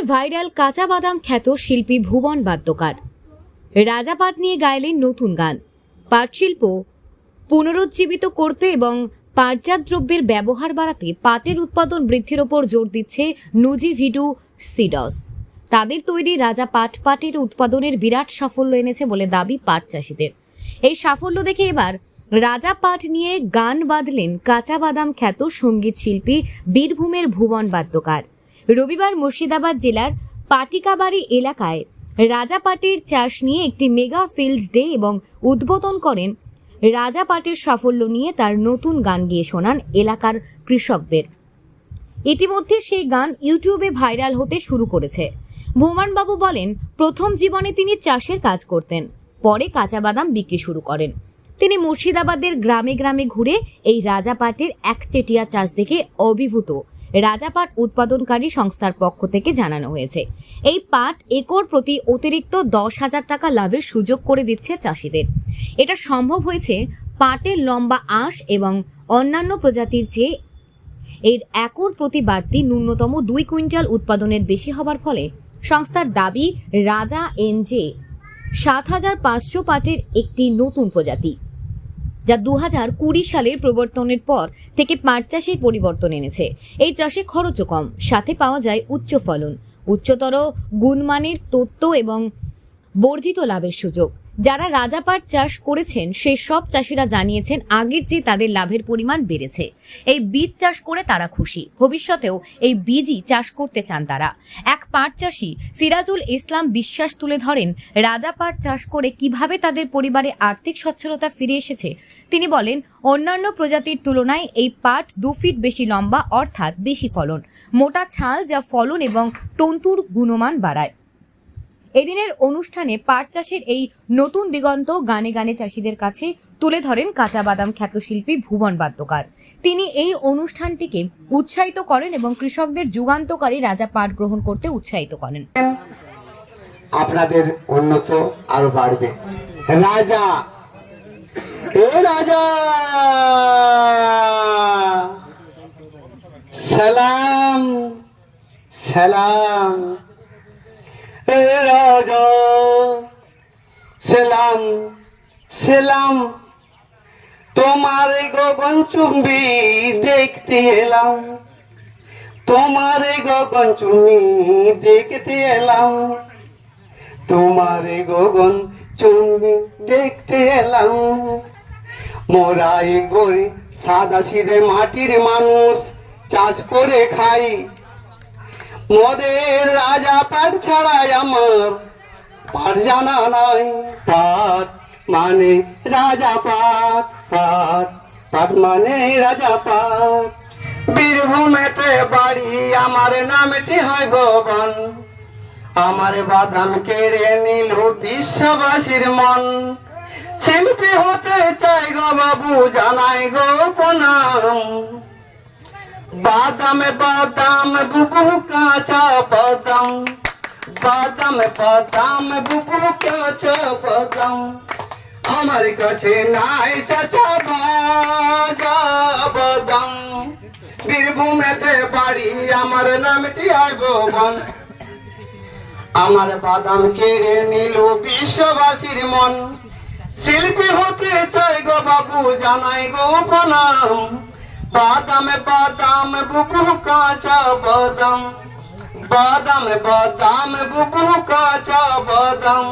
ফের ভাইরাল কাঁচা বাদাম খ্যাত শিল্পী ভুবন বাদ্যকার। রাজাপাট নিয়ে গাইলেন নতুন গান। পাট শিল্প পুনরুজ্জীবিত করতে এবং পাটজাত দ্রব্যের ব্যবহার বাড়াতে পাটের উৎপাদন বৃদ্ধির ওপর জোর দিচ্ছে নুজি ভিডু সিডস। তাদের তৈরি রাজা পাট পাটের উৎপাদনের বিরাট সাফল্য এনেছে বলে দাবি পাট চাষিদের। এই সাফল্য দেখে এবার রাজা পাট নিয়ে গান বাঁধলেন কাঁচা বাদাম খ্যাত সংগীত শিল্পী বীরভূমের ভুবন বাদ্যকার। রবিবার মুর্শিদাবাদ জেলার পাটিকাবাড়ি এলাকায় রাজা পাটের চাষ নিয়ে একটি মেগা ফিল্ড ডে এবং উদ্বোধন করেন। রাজা পাটের সাফল্য নিয়ে তার নতুন গান গিয়ে শোনান এলাকার কৃষকদের। ইতিমধ্যে সেই গান ইউটিউবে ভাইরাল হতে শুরু করেছে। ভুমানবাবু বলেন, প্রথম জীবনে তিনি চাষের কাজ করতেন, পরে কাঁচা বাদাম বিক্রি শুরু করেন। তিনি মুর্শিদাবাদের গ্রামে গ্রামে ঘুরে এই রাজাপাটের একচেটিয়া চাষ দেখে অভিভূত। রাজাপাট উৎপাদনকারী সংস্থার পক্ষ থেকে জানানো হয়েছে। এই পাট একর প্রতি অতিরিক্ত দশ হাজার টাকা লাভের সুযোগ করে দিচ্ছে চাষিদের। এটা সম্ভব হয়েছে পাটের লম্বা আঁশ এবং অন্যান্য প্রজাতির চেয়ে এর একর প্রতি বাড়তি ন্যূনতম দুই কুইন্টাল উৎপাদনের বেশি হবার ফলে সংস্থার দাবি, রাজা এনজে সাত হাজার পাঁচশো পাটের একটি নতুন প্রজাতি। যা দু হাজার কুড়ি সালের প্রবর্তনের পর থেকে পাট চাষের পরিবর্তন এনেছে। এই চাষে খরচও কম, সাথে পাওয়া যায় উচ্চ ফলন। উচ্চতর গুণমানের তত্ত্ব এবং বর্ধিত লাভের সুযোগ। যারা রাজাপাট চাষ করেছেন সেই সব চাষিরা জানিয়েছেন আগের চেয়ে তাদের লাভের পরিমাণ বেড়েছে। এই বীজ চাষ করে তারা খুশি। ভবিষ্যতেও এই বীজই চাষ করতে চান তারা। এক পাট চাষি সিরাজুল ইসলাম বিশ্বাস তুলে ধরেন রাজাপাট চাষ করে কীভাবে তাদের পরিবারে আর্থিক সচ্ছলতা ফিরে এসেছে? তিনি বলেন, অন্যান্য প্রজাতির তুলনায় এই পাট দু ফিট বেশি লম্বা, অর্থাৎ বেশি ফলন। মোটা ছাল যা ফলন এবং তন্তুর গুণমান বাড়ায়। এদিনের অনুষ্ঠানে পাট চাষের এই নতুন দিগন্ত গানে গানে চাষিদের কাছে তুলে ধরেন কাঁচা বাদাম খ্যাত শিল্পী ভুবন বাদ্যকার। তিনি এই অনুষ্ঠানটিকে উৎসাহিত করেন এবং কৃষকদের যুগান্তকারী রাজা পাট গ্রহণ করতে উৎসাহিত করেন। আপনাদের উন্নত আরও বাড়বে। রাজা! এ রাজা! সালাম! সালাম! রাজা। সেলাম, সালাম, তোমার গগন চুম্বি দেখতে এলাম। তোমার গগন চুম্বি দেখতে এলাম। তোমারে গগন চুম্বি দেখতে এলাম। মোরা এগোয় সাদা সিধে মাটির মানুষ, চাষ করে খাই। মোদের রাজা পাট ছাড়াই আমার পাট জানা নাই। পাট মানে রাজা পাট পাট পাট মানে রাজা পাট। বীরভূমেতে বাড়ি, আমার নামটি হয় ভবন আমার বাদাম কেড়ে নিল বিশ্ববাসীর মন। শিল্পী হতে চাই গো বাবু, জানাই গো প্রণাম। বাদামে, বাদাম, বুবু কাঁচা বাদাম। বাদাম বাদাম, বুবু কাঁচা বাদাম। আমার কাছে নাই চাচা বাজা বাদাম। বীরভূমেতে বাড়ি, আমার নামটি আয় ভবন আমার বাদাম কেড়ে নিল বিশ্ববাসীর মন। শিল্পী হতে চাই গো বাবু, জানাই গো প্রণাম। বাদামে বাদাম বুবু কাঁচা বাদাম বাদামে বাদাম বুবু কাঁচা বাদাম